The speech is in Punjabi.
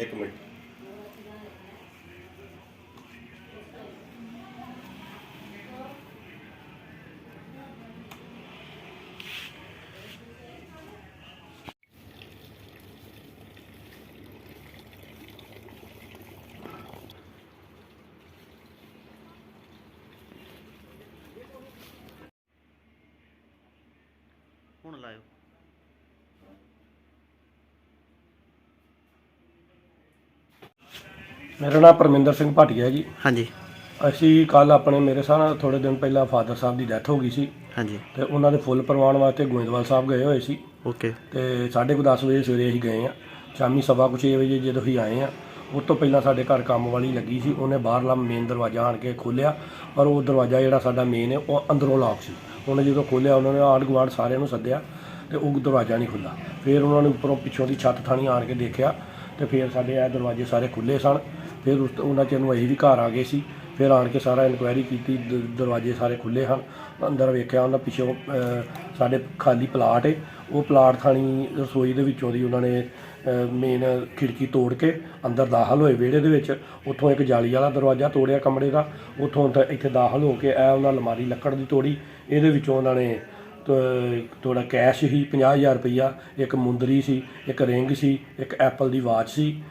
ਇੱਕ ਮਿੰਟ ਹੁਣ ਲਾਇਓ ਮੇਰਾ ਨਾਮ ਪਰਮਿੰਦਰ ਸਿੰਘ ਭਾਟੀਆ ਜੀ। ਹਾਂਜੀ। ਅਸੀਂ ਕੱਲ ਆਪਣੇ ਮੇਰੇ ਸਾਹ ਥੋੜੇ ਦਿਨ ਪਹਿਲਾਂ ਫਾਦਰ ਸਾਹਿਬ ਦੀ ਡੈਥ ਹੋ ਗਈ ਸੀ। ਹਾਂਜੀ। ਤੇ ਉਹਨਾਂ ਦੇ ਫੁੱਲ ਪ੍ਰਵਾਨ ਵਾਸਤੇ ਗੋਇੰਦਵਾਲ ਸਾਹਿਬ ਗਏ ਹੋਏ ਸੀ। ਓਕੇ। ਤੇ 10:30 ਵਜੇ ਸਵੇਰੇ ਅਸੀਂ ਗਏ ਆ ਸ਼ਾਮੀ ਸਵਾ ਕੁ ਛੇ ਵਜੇ ਜਦੋਂ ਅਸੀਂ ਆਏ ਆ ਉਸ ਤੋਂ ਪਹਿਲਾਂ ਸਾਡੇ ਘਰ ਕੰਮ ਵਾਲੀ ਲੱਗੀ ਸੀ। ਉਹਨੇ ਬਾਹਰਲਾ ਮੇਨ ਦਰਵਾਜ਼ਾ ਆਣ ਕੇ ਖੋਲ੍ਹਿਆ ਪਰ ਉਹ ਦਰਵਾਜ਼ਾ ਜਿਹੜਾ ਸਾਡਾ ਮੇਨ ਹੈ ਉਹ ਅੰਦਰੋਂ ਲੌਕ ਸੀ। ਉਹਨੇ ਜਦੋਂ ਖੋਲ੍ਹਿਆ ਉਹਨਾਂ ਨੇ ਆਂਢ ਗੁਆਂਢ ਸਾਰਿਆਂ ਨੂੰ ਸੱਦਿਆ ਤੇ ਉਹ ਦਰਵਾਜ਼ਾ ਨਹੀਂ ਖੁੱਲਾ ਫਿਰ ਉਹਨਾਂ ਨੇ ਉੱਪਰੋਂ ਪਿੱਛੋਂ ਦੀ ਛੱਤ ਥਾਣੀ ਆਣ ਕੇ ਦੇਖਿਆ ਤੇ ਫਿਰ ਸਾਡੇ ਇਹ ਦਰਵਾਜ਼ੇ ਸਾਰੇ ਖੁੱਲੇ ਸਨ। ਫਿਰ ਉਸ ਉਹਨਾਂ ਚਿਰ ਨੂੰ ਅਸੀਂ ਵੀ ਘਰ ਆ ਗਏ ਸੀ। ਫਿਰ ਆਣ ਕੇ ਸਾਰਾ ਇਨਕੁਆਇਰੀ ਕੀਤੀ ਦ- ਦਰਵਾਜ਼ੇ ਸਾਰੇ ਖੁੱਲੇ ਹਨ। ਅੰਦਰ ਵੇਖਿਆ ਉਹਨਾਂ ਪਿੱਛੋਂ ਅ, ਸਾਡੇ ਖਾਲੀ ਪਲਾਟ ਏ। ਉਹ ਪਲਾਟ ਥਾਣੀ ਰਸੋਈ ਦੇ ਵਿੱਚੋਂ ਦੀ ਉਹਨਾਂ ਨੇ ਮੇਨ ਖਿੜਕੀ ਤੋੜ ਕੇ ਅੰਦਰ ਦਾਖਲ ਹੋਏ ਵਿਹੜੇ ਦੇ ਵਿੱਚ। ਉੱਥੋਂ ਇੱਕ ਜਾਲੀ ਵਾਲਾ ਦਰਵਾਜ਼ਾ ਤੋੜਿਆ ਕਮਰੇ ਦਾ। ਉੱਥੋਂ ਤਾਂ ਇੱਥੇ ਦਾਖਲ ਹੋ ਕੇ ਇਹ ਉਹਨਾਂ ਅਲਮਾਰੀ ਲੱਕੜ ਦੀ ਤੋੜੀ। ਇਹਦੇ ਵਿੱਚੋਂ ਉਹਨਾਂ ਨੇ ਤ- ਥੋੜਾ ਕੈਸ਼ ਸੀ 50000 ਰੁਪਈਆ ਇੱਕ ਮੁੰਦਰੀ ਸੀ ਇੱਕ ਰਿੰਗ ਸੀ ਇੱਕ ਐਪਲ ਦੀ ਵਾਚ ਸੀ।